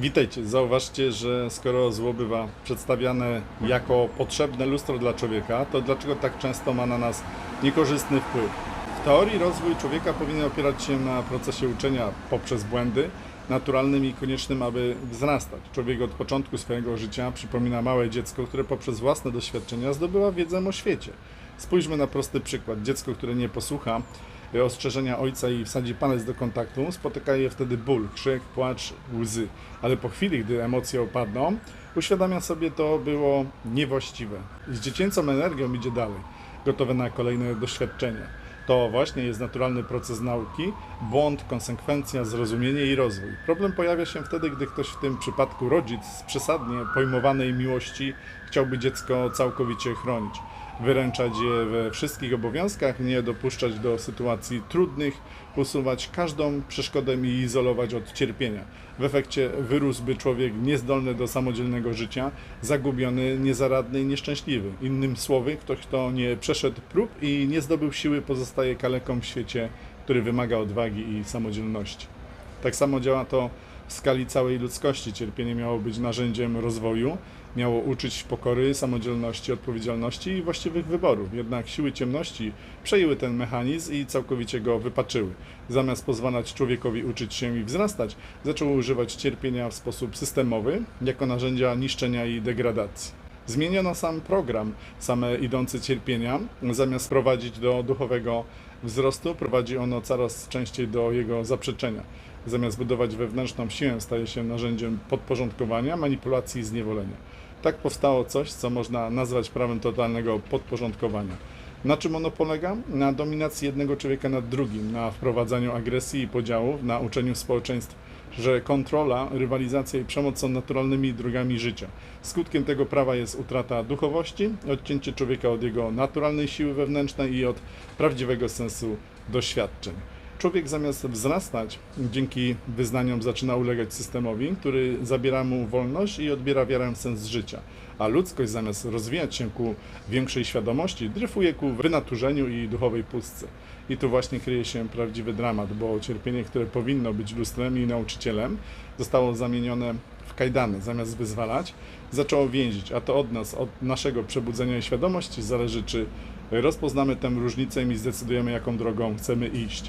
Witajcie. Zauważcie, że skoro zło bywa przedstawiane jako potrzebne lustro dla człowieka, to dlaczego tak często ma na nas niekorzystny wpływ? W teorii rozwój człowieka powinien opierać się na procesie uczenia poprzez błędy, naturalnym i koniecznym, aby wzrastać. Człowiek od początku swojego życia przypomina małe dziecko, które poprzez własne doświadczenia zdobywa wiedzę o świecie. Spójrzmy na prosty przykład. Dziecko, które nie posłucha ostrzeżenia ojca i wsadzi palec do kontaktu, spotyka je wtedy ból, krzyk, płacz, łzy. Ale po chwili, gdy emocje opadną, uświadamia sobie to było niewłaściwe. Z dziecięcą energią idzie dalej, gotowe na kolejne doświadczenia. To właśnie jest naturalny proces nauki, błąd, konsekwencja, zrozumienie i rozwój. Problem pojawia się wtedy, gdy ktoś, w tym przypadku rodzic, z przesadnie pojmowanej miłości chciałby dziecko całkowicie chronić wyręczać je we wszystkich obowiązkach, nie dopuszczać do sytuacji trudnych, usuwać każdą przeszkodę i izolować od cierpienia. W efekcie wyrósłby człowiek niezdolny do samodzielnego życia, zagubiony, niezaradny i nieszczęśliwy. Innym słowy, ktoś, kto nie przeszedł prób i nie zdobył siły, pozostaje kaleką w świecie, który wymaga odwagi i samodzielności. Tak samo działa to w skali całej ludzkości. Cierpienie miało być narzędziem rozwoju, miało uczyć pokory, samodzielności, odpowiedzialności i właściwych wyborów. Jednak siły ciemności przejęły ten mechanizm i całkowicie go wypaczyły. Zamiast pozwalać człowiekowi uczyć się i wzrastać, zaczęły używać cierpienia w sposób systemowy, jako narzędzia niszczenia i degradacji. Zmieniono sam program, same idące cierpienia, zamiast prowadzić do duchowego wzrostu, prowadzi ono coraz częściej do jego zaprzeczenia. Zamiast budować wewnętrzną siłę, staje się narzędziem podporządkowania, manipulacji i zniewolenia. Tak powstało coś, co można nazwać prawem totalnego podporządkowania. Na czym ono polega? Na dominacji jednego człowieka nad drugim, na wprowadzaniu agresji i podziałów, na uczeniu społeczeństw, że kontrola, rywalizacja i przemoc są naturalnymi drogami życia. Skutkiem tego prawa jest utrata duchowości, odcięcie człowieka od jego naturalnej siły wewnętrznej i od prawdziwego sensu doświadczeń. Człowiek zamiast wzrastać, dzięki wyznaniom zaczyna ulegać systemowi, który zabiera mu wolność i odbiera wiarę w sens życia. A ludzkość zamiast rozwijać się ku większej świadomości, dryfuje ku wynaturzeniu i duchowej pustce. I tu właśnie kryje się prawdziwy dramat, bo cierpienie, które powinno być lustrem i nauczycielem, zostało zamienione w kajdany. Zamiast wyzwalać, zaczęło więzić. A to od nas, od naszego przebudzenia i świadomości zależy, czy rozpoznamy tę różnicę i zdecydujemy, jaką drogą chcemy iść.